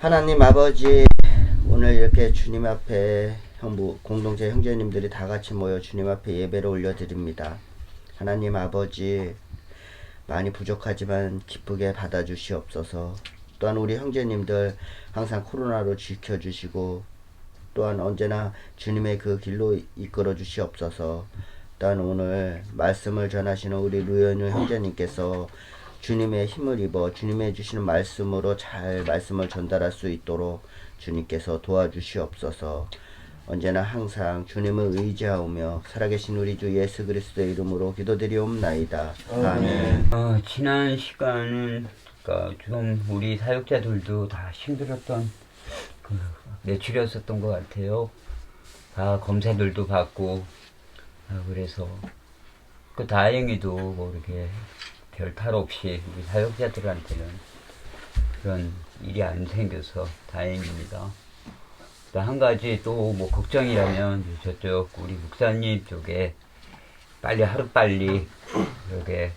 하나님 아버지 오늘 이렇게 주님 앞에 형부 공동체 형제님들이 다 같이 모여 주님 앞에 예배를 올려드립니다. 하나님 아버지 많이 부족하지만 기쁘게 받아주시옵소서. 또한 우리 형제님들 항상 코로나로 지켜주시고 또한 언제나 주님의 그 길로 이끌어 주시옵소서. 또한 오늘 말씀을 전하시는 우리 루현유 형제님께서 주님의 힘을 입어 주님의 주시는 말씀으로 잘 말씀을 전달할 수 있도록 주님께서 도와주시옵소서. 언제나 항상 주님을 의지하오며 살아계신 우리 주 예수 그리스도의 이름으로 기도드리옵나이다. 아멘. 어, 지난 시간은 그러니까 좀 우리 사역자들도 다 힘들었던 그 매출이었었던 것 같아요. 다 검사들도 받고 아, 그래서 그 다행히도 뭐 이렇게 별탈 없이 우리 사역자들한테는 그런 일이 안 생겨서 다행입니다. 또한 가지 또 뭐 걱정이라면 저쪽 우리 목사님 쪽에 빨리 하루 빨리 이렇게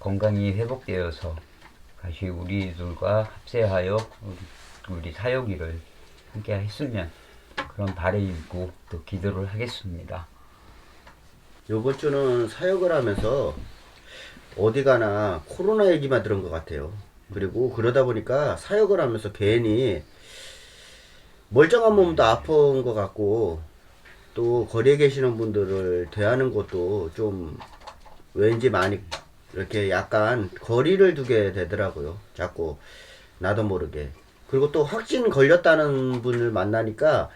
건강이 회복되어서 다시 우리들과 합세하여 우리, 우리 사역 일을 함께 했으면 그런 바람이 있고 또 기도를 하겠습니다. 요번 주는 사역을 하면서 어디 가나 코로나 얘기만 들은 것 같아요. 그리고 그러다 보니까 사역을 하면서 괜히 멀쩡한 몸도 아픈 것 같고 또 거리에 계시는 분들을 대하는 것도 좀 왠지 많이 이렇게 약간 거리를 두게 되더라고요. 자꾸 나도 모르게. 그리고 또 확진 걸렸다는 분을 만나니까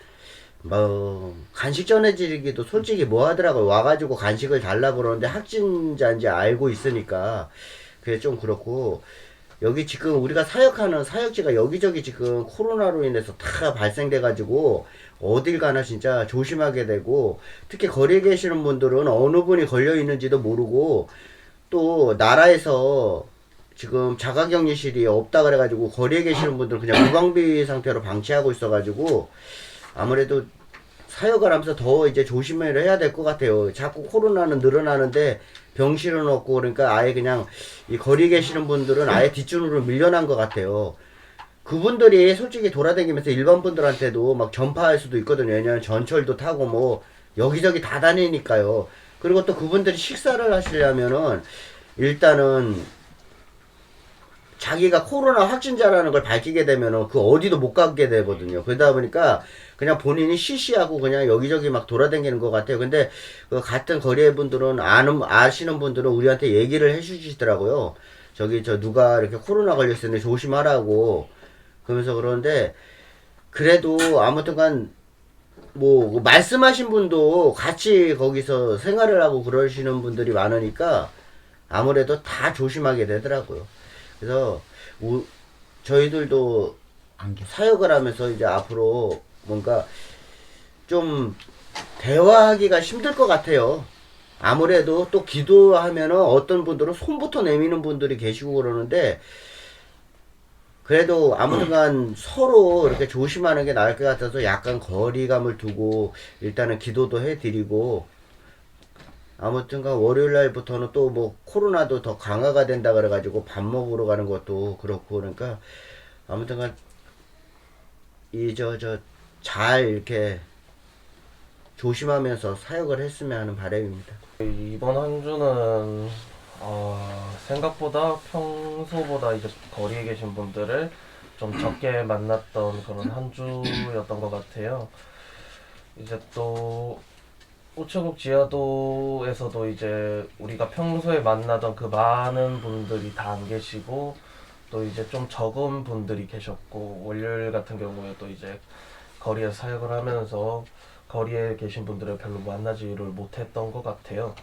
뭐 간식 전해드리기도 솔직히 뭐 하더라고요. 와가지고 간식을 달라고 그러는데 확진자인지 알고 있으니까 그게 좀 그렇고 여기 지금 우리가 사역하는 사역지가 여기저기 지금 코로나로 인해서 다 발생돼 가지고 어딜 가나 진짜 조심하게 되고 특히 거리에 계시는 분들은 어느 분이 걸려 있는지도 모르고 또 나라에서 지금 자가격리실이 없다 그래가지고 거리에 계시는 분들은 그냥 무방비 상태로 방치하고 있어가지고 아무래도 사역을 하면서 더 이제 조심을 해야 될 것 같아요. 자꾸 코로나는 늘어나는데 병실은 없고 그러니까 아예 그냥 이 거리 계시는 분들은 아예 뒷줄으로 밀려난 것 같아요. 그분들이 솔직히 돌아다니면서 일반 분들한테도 막 전파할 수도 있거든요. 왜냐면 전철도 타고 뭐 여기저기 다 다니니까요. 그리고 또 그분들이 식사를 하시려면은 일단은 자기가 코로나 확진자라는 걸 밝히게 되면은 그 어디도 못 가게 되거든요. 그러다 보니까 그냥 본인이 시시하고 그냥 여기저기 막 돌아다니는 것 같아요. 근데 그 같은 거리의 분들은 아는 아시는 분들은 우리한테 얘기를 해주시더라고요. 저기 저 누가 이렇게 코로나 걸렸는데 조심하라고 그러면서 그러는데 그래도 아무튼간 뭐 말씀하신 분도 같이 거기서 생활을 하고 그러시는 분들이 많으니까 아무래도 다 조심하게 되더라고요. 그래서 우, 저희들도. 사역을 하면서 이제 앞으로 뭔가 좀 대화하기가 힘들 것 같아요. 아무래도 또 기도하면은 어떤 분들은 손부터 내미는 분들이 계시고 그러는데 그래도 아무튼간 서로 이렇게 조심하는 게 나을 것 같아서 약간 거리감을 두고 일단은 기도도 해드리고 아무튼간 월요일 날부터는 또 뭐 코로나도 더 강화가 된다 그래가지고 밥 먹으러 가는 것도 그렇고 그러니까 아무튼간 이 저 저 잘 이렇게 조심하면서 사역을 했으면 하는 바람입니다. 이번 한 주는 어, 생각보다 평소보다 이제 거리에 계신 분들을 좀 적게 만났던 그런 한 주였던 것 같아요. 이제 또 우체국 지하도에서도 이제 우리가 평소에 만나던 그 많은 분들이 다 안 계시고 또 이제 좀 적은 분들이 계셨고 월요일 같은 경우에 또 이제 거리에서 사역을 하면서 거리에 계신 분들을 별로 만나지를 못했던 것 같아요.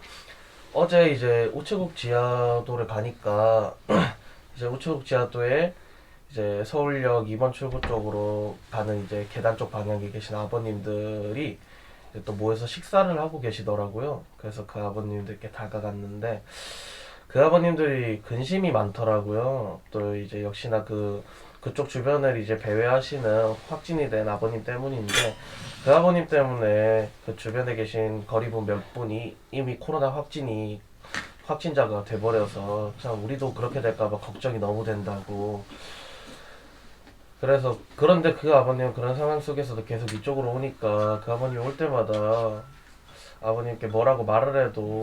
어제 이제 우체국 지하도를 가니까 이제 우체국 지하도에 이제 서울역 2번 출구 쪽으로 가는 이제 계단 쪽 방향에 계신 아버님들이 또 모여서 식사를 하고 계시더라고요. 그래서 그 아버님들께 다가갔는데 그 아버님들이 근심이 많더라고요. 또 이제 역시나 그 그쪽 주변을 이제 배회하시는 확진이 된 아버님 때문인데 그 아버님 때문에 그 주변에 계신 거리분 몇 분이 이미 코로나 확진이 확진자가 돼버려서 참 우리도 그렇게 될까봐 걱정이 너무 된다고 그래서 그런데 그 아버님은 그런 상황 속에서도 계속 이쪽으로 오니까 그 아버님 올 때마다 아버님께 뭐라고 말을 해도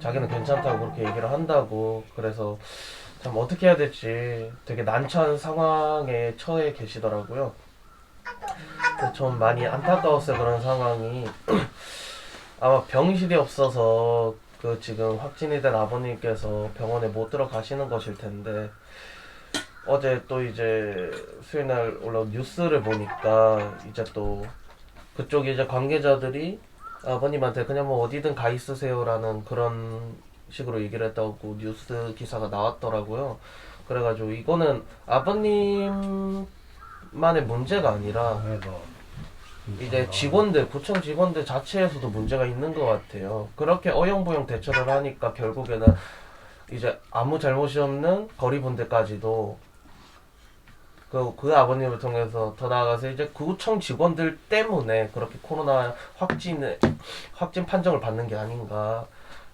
자기는 괜찮다고 그렇게 얘기를 한다고 그래서 참 어떻게 해야 될지 되게 난처한 상황에 처해 계시더라고요. 좀 많이 안타까웠어요 그런 상황이 아마 병실이 없어서 그 지금 확진이 된 아버님께서 병원에 못 들어가시는 것일 텐데 어제 또 이제 수요일 날 올라온 뉴스를 보니까 이제 또 그쪽 이제 관계자들이 아버님한테 그냥 뭐 어디든 가 있으세요라는 그런 식으로 얘기를 했다고 뉴스 기사가 나왔더라고요. 그래가지고 이거는 아버님만의 문제가 아니라 이제 직원들, 구청 직원들 자체에서도 문제가 있는 것 같아요. 그렇게 어영부영 대처를 하니까 결국에는 이제 아무 잘못이 없는 거리분들까지도 그, 그 아버님을 통해서 더 나아가서 이제 구청 직원들 때문에 그렇게 코로나 확진을, 확진 판정을 받는 게 아닌가.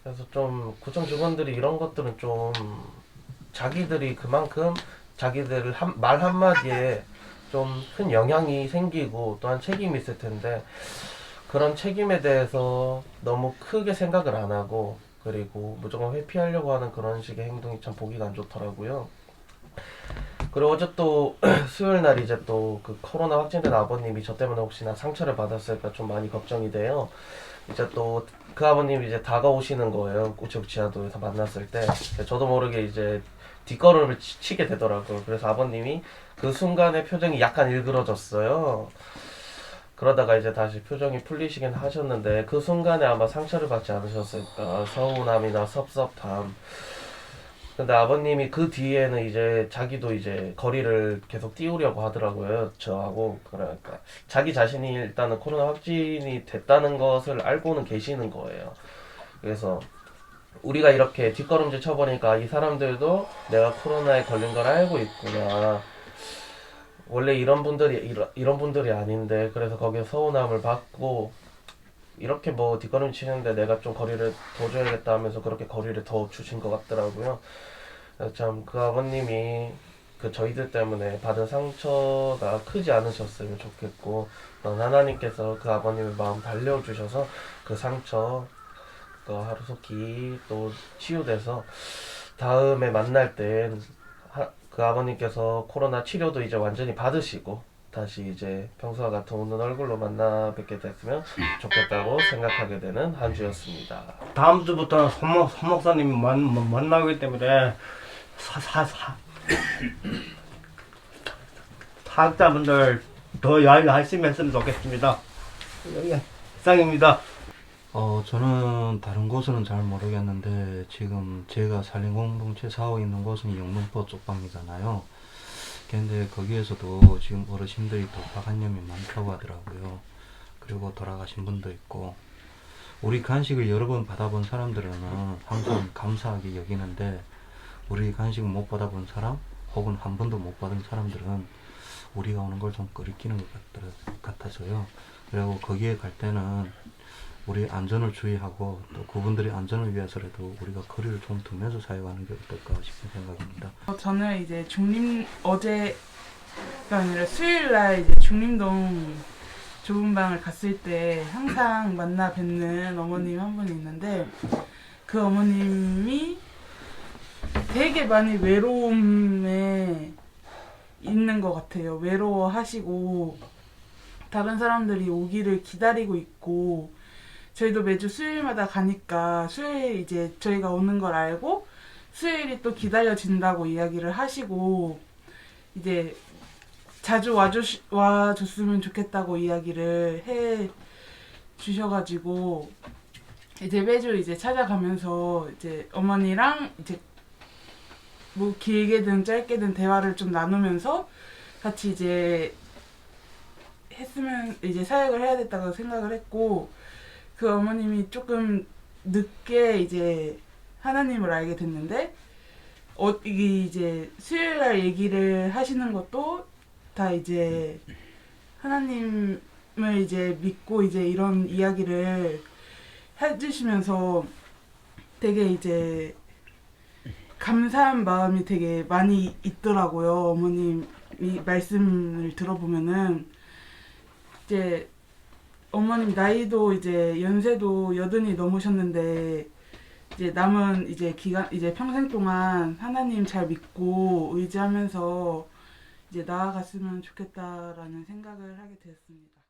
그래서 좀 구청 직원들이 이런 것들은 좀 자기들이 그만큼 자기들 한, 말 한마디에 좀 큰 영향이 생기고 또한 책임이 있을 텐데 그런 책임에 대해서 너무 크게 생각을 안 하고 그리고 무조건 회피하려고 하는 그런 식의 행동이 참 보기가 안 좋더라고요. 그리고 어제 또 수요일 날 이제 또 그 코로나 확진된 아버님이 저 때문에 혹시나 상처를 받았을까 좀 많이 걱정이 돼요. 이제 또 그 아버님이 이제 다가오시는 거예요. 우체국 지하도에서 만났을 때 저도 모르게 이제 뒷걸음을 치- 치게 되더라고요. 그래서 아버님이 그 순간에 표정이 약간 일그러졌어요. 그러다가 이제 다시 표정이 풀리시긴 하셨는데 그 순간에 아마 상처를 받지 않으셨을까 서운함이나 섭섭함 근데 아버님이 그 뒤에는 이제 자기도 이제 거리를 계속 띄우려고 하더라고요 저하고. 그러니까 자기 자신이 일단은 코로나 확진이 됐다는 것을 알고는 계시는 거예요. 그래서 우리가 이렇게 뒷걸음질 쳐보니까 이 사람들도 내가 코로나에 걸린 걸 알고 있구나. 원래 이런 분들이 이런, 분들이 아닌데 그래서 거기에 서운함을 받고 이렇게 뭐 뒷걸음 치는데 내가 좀 거리를 더 줘야겠다 하면서 그렇게 거리를 더 주신 것 같더라고요. 참 그 아버님이 그 저희들 때문에 받은 상처가 크지 않으셨으면 좋겠고 또 하나님께서 그 아버님의 마음 달려주셔서 그 상처 그 하루속히 또 치유돼서 다음에 만날 땐 그 아버님께서 코로나 치료도 이제 완전히 받으시고 다시 이제 평소와 같은 웃는 얼굴로 만나 뵙게 됐으면 좋겠다고 생각하게 되는 한 주였습니다. 다음 주부터는 손목, 손 목사님이 만, 만- 만나기 때문에 사, 사, 사. 사학자분들 더 열심히 했으면 좋겠습니다. 예, 이상입니다. 어, 저는 다른 곳은 잘 모르겠는데, 지금 제가 살림 공동체 사고 있는 곳은 영등포 쪽방이잖아요. 근데 거기에서도 지금 어르신들이 독박한염이 많다고 하더라고요. 그리고 돌아가신 분도 있고, 우리 간식을 여러 번 받아본 사람들은 항상 감사하게 여기는데, 우리 간식을 못 받아본 사람, 혹은 한 번도 못 받은 사람들은 우리가 오는 걸좀 꺼리끼는 것 같더라- 같아서요. 그리고 거기에 갈 때는 우리 안전을 주의하고 또 그분들의 안전을 위해서라도 우리가 거리를 좀 두면서 사용하는 게 어떨까 싶은 생각입니다. 어, 저는 이제 중림 어제가 아니라 수요일 날 이제 중림동 좁은 방을 갔을 때 항상 만나 뵙는 어머님 한 분이 있는데 그 어머님이 되게 많이 외로움에 있는 것 같아요. 외로워하시고 다른 사람들이 오기를 기다리고 있고 저희도 매주 수요일마다 가니까 수요일 이제 저희가 오는 걸 알고 수요일이 또 기다려진다고 이야기를 하시고 이제 자주 와주 와줬으면 좋겠다고 이야기를 해 주셔가지고 이제 매주 이제 찾아가면서 이제 어머니랑 이제 뭐 길게든 짧게든 대화를 좀 나누면서 같이 이제 했으면 이제 사역을 해야 됐다고 생각을 했고 그 어머님이 조금 늦게 이제 하나님을 알게 됐는데 어 이게 이제 수요일 날 얘기를 하시는 것도 다 이제 하나님을 이제 믿고 이제 이런 이야기를 해주시면서 되게 이제 감사한 마음이 되게 많이 있더라고요 어머님이 이 말씀을 들어보면은. 이제 어머님 나이도 이제 연세도 여든이 넘으셨는데 이제 남은 이제 기간 이제 평생 동안 하나님 잘 믿고 의지하면서 이제 나아갔으면 좋겠다라는 생각을 하게 되었습니다.